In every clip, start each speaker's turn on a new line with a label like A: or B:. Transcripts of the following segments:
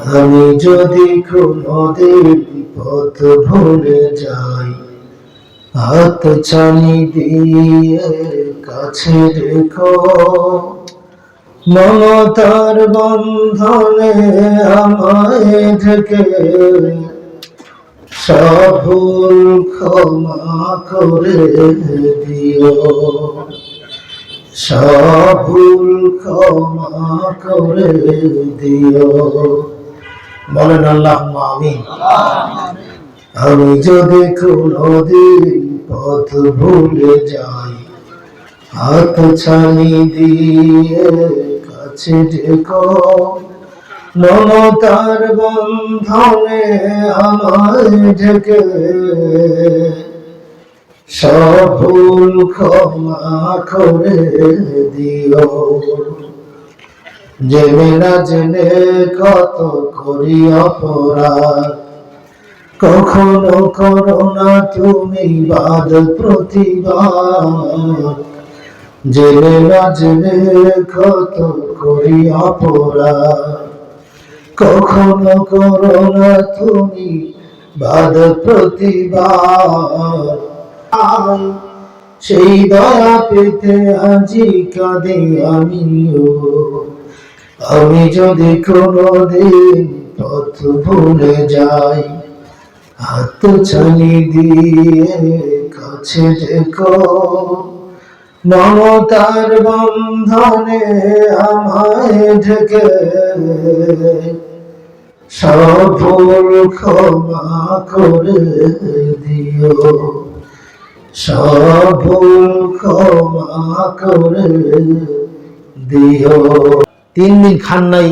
A: আমি যদি কোনদিন পথ ভুলে যাই, হাত ছানি দিয়ে কাছে রেখো। মমতার বন্ধনে আমায় থেকে সব ভুল ক্ষমা করে দিও। সব ভুল ক্ষমা করে দিও। বলেন আল্লাহ আমিন। আমি যদি কোনদিন পথ ভুলে যাই, হাত ছানি দিয়ে কাছে ডেকো মমতার বন্ধনে আমায় ঢেকে, সব ভুল ক্ষমা করে দিও। জেনে না জেনে কত করি অপরাধ। কখনো করো না তুমি বাদ প্রতিবাদ। জেনে না জেনে কত করি অপরাধ। কখনো করো না তুমি বাদ প্রতিবাদ। সেই দয়া পেতে আজি কাঁদে আমিও। আমি যদি কোনোদিন পথ ভুলে যাই, হাত ছানি দিয়ে কাছে দেখো মমতার বন্ধনে আমায় ঢেকে। সব ভুল ক্ষমা করে দিও। সব ভুল ক্ষমা করে দিও। তিন দিন খান নাই,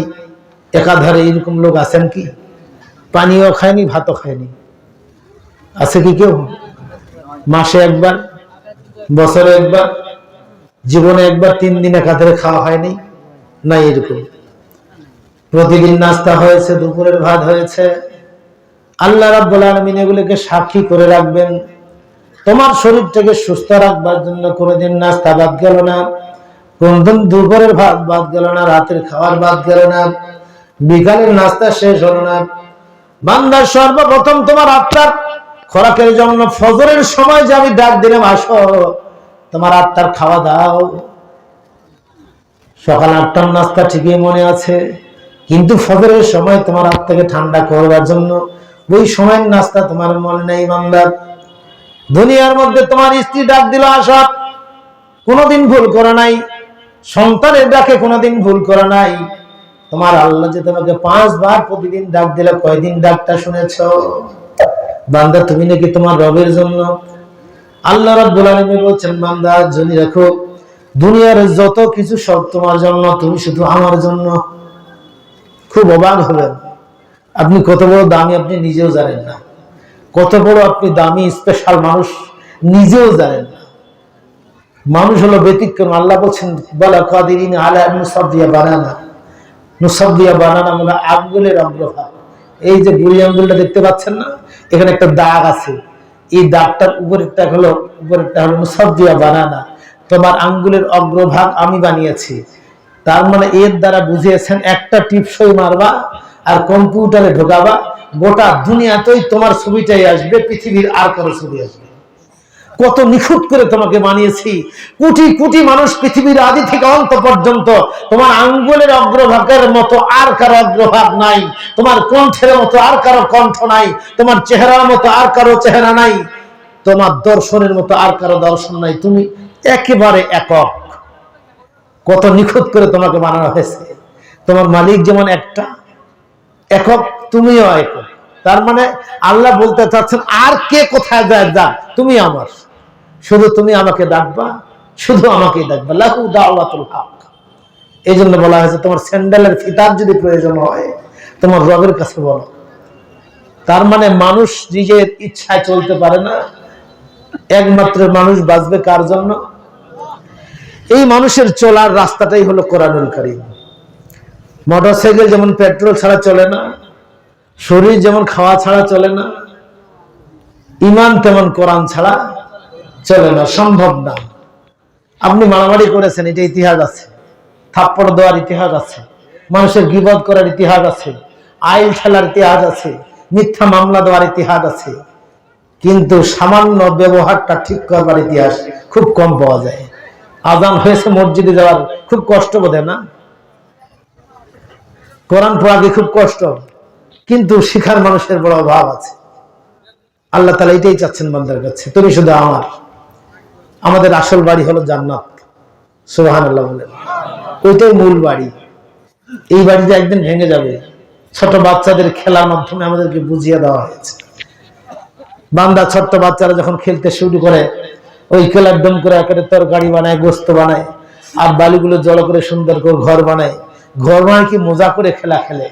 A: একাধারে এরকম লোক আছেন কি? পানিও খায়নি, ভাতও খায়নি। আছে কি কেউ? মাসে একবার, বছরে একবার, জীবনে একবার তিন দিন একাধারে খাওয়া হয়নি? নাই এরকম। প্রতিদিন নাস্তা হয়েছে, দুপুরের ভাত হয়েছে। আল্লাহ রাব্বুল আলামিন এগুলোকে সাক্ষী করে রাখবেন। তোমার শরীরটাকে সুস্থ রাখবার জন্য কোনোদিন নাস্তা বাদ গেল না। কোনদিন দুপুরের ভাত বাদ গেল না, রাতের খাবার বাদ গেল না, বিকালের নাস্তা শেষ হলো না। বান্দার সর্বপ্রথম তোমার আত্মার খোরাকের জন্য ফজরের সময় যে আমি ডাক দিলাম, আসো, তোমার আত্মার খাওয়া দাও। সকাল আটটার নাস্তা ঠিকই মনে আছে, কিন্তু ফজরের সময় তোমার আত্মাকে ঠান্ডা করবার জন্য ওই সময়ের নাস্তা তোমার মনে নেই বান্দা। দুনিয়ার মধ্যে তোমার স্ত্রী ডাক দিল, আসা। কোনোদিন ভুল করে নাই। সন্তানের ডাকে কোনোদিন ভুল করে নাই। তোমার আল্লাহ যে তোমাকে পাঁচবার প্রতিদিন ডাক দিলে, কয়দিন ডাকটা শুনেছ? বান্দা, তুমি নাকি তোমার রবের জন্য? আল্লাহ রাব্বুল আলামিন বলছেন, বান্দা, জেনে রাখো, দুনিয়ার যত কিছু সব তোমার জন্য, তুমি শুধু আমার জন্য। খুব অবাক হলেন। আপনি কত বড় দামি আপনি নিজেও জানেন না। কত বড় আপনি দামি স্পেশাল মানুষ, নিজেও জানেন না। মানুষ হলো ব্যতিক্রম। আল্লাহ বলছেন বানানা। মানে অগ্রভাগ। এই যে আঙ্গুলটা দেখতে পাচ্ছেন না? এখানে একটা দাগ আছে। এই দাগটার উপরেরটা হলো উপরেরটা হলো বানানা। তোমার আঙ্গুলের অগ্রভাগ আমি বানিয়েছি। তার মানে এর দ্বারা বুঝিয়েছেন একটা টিপসই মারবা আর কম্পিউটারে ঢোকাবা। গোটা দুনিয়াতেই তোমার ছবিটাই আসবে, পৃথিবীর আর কারও ছবি আসবে কত নিখুঁত করে তোমাকে বানিয়েছি। কোটি কোটি মানুষ পৃথিবীর আদি থেকে অন্ত পর্যন্ত তোমার আঙ্গুলের অগ্রভাগের মতো আর কারও অগ্রভাগ নাই। তোমার কণ্ঠের মতো আর কারও কণ্ঠ নাই। তোমার চেহারার মতো আর কারও চেহারা নাই। তোমার দর্শনের মতো আর কারও দর্শন নাই। তুমি একেবারে একক। কত নিখুঁত করে তোমাকে বানানো হয়েছে। তোমার মালিক যেমন একটা, একক তুমিও একক। তার মানে আল্লাহ বলতে চাচ্ছেন, আর কে কোথায় যায় যাক? তুমি আমার। শুধু তুমি আমাকে ডাকবা, শুধু আমাকেই ডাকবা। লাহু দাওয়াতুল হক। এই জন্য বলা হয়েছে, তোমার স্যান্ডেলের ফিতার যদি প্রয়োজন হয়, তোমার রবের কাছে বলো। তার মানে মানুষ নিজের ইচ্ছায় চলতে পারে না। একমাত্র মানুষ বাঁচবে কার জন্য? এই মানুষের চলার রাস্তাটাই হলো কোরআনুল কারীম। মোটরসাইকেল যেমন পেট্রোল ছাড়া চলে না, শরীর যেমন খাওয়া ছাড়া চলে না, ইমান তেমন কোরআন ছাড়া চলে না, সম্ভব না। আপনি মারামারি করেছেন, এটা ইতিহাস আছে। থাপ্পড় দেওয়ার ইতিহাস আছে। মানুষের গিবদ করার ইতিহাস আছে। আইল খেলার ইতিহাস আছে। মিথ্যা মামলা দেওয়ার ইতিহাস আছে। কিন্তু সামান্য ব্যবহারটা ঠিক করবার ইতিহাস খুব কম পাওয়া যায়। আজান হয়েছে মসজিদে যাওয়ার, খুব কষ্ট বোধে না? কোরআন পড়াকে খুব কষ্ট। কিন্তু শিখার মানুষের বড় অভাব আছে। আল্লাহ তালা এটাই চাচ্ছেন বান্দার কাছে। তুমি শুধু আমার। আমাদের আসল বাড়ি হলো জান্নাত। সুবাহান আল্লাহ বলেন। ওইটাই মূল বাড়ি। এই বাড়িতে একদিন ভেঙে যাবে। ছোট বাচ্চাদের খেলার মাধ্যমে আমাদেরকে বুঝিয়ে দেওয়া হয়েছে। বান্দা, ছোট্ট বাচ্চারা যখন খেলতে শুরু করে, ওই খেলার দম করে একেবারে তরকারি বানায়, গোস্ত বানায়, আর বালিগুলো জল করে সুন্দর করে ঘর বানায় ঘর বানায় কি মজা করে খেলা খেলে।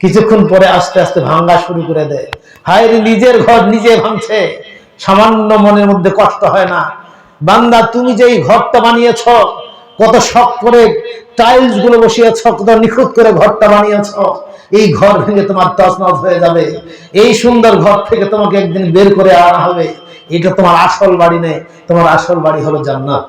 A: কিছুক্ষণ পরে আস্তে আস্তে ভাঙ্গা শুরু করে দেয়। হায় নিজের ঘর নিজে ভাঙছে। সামান্য মনের মধ্যে কষ্ট হয় না। বান্দা, তুমি যে এই ঘরটা বানিয়েছ, কত শখ করে টাইলসগুলো বসিয়েছ, কত নিখুঁত করে ঘরটা বানিয়েছ, এই ঘর ভেঙে তোমার তছনছ হয়ে যাবে। এই সুন্দর ঘর থেকে তোমাকে একদিন বের করে আনা হবে। এটা তোমার আসল বাড়ি নেই তোমার আসল বাড়ি হলো জান্নাত।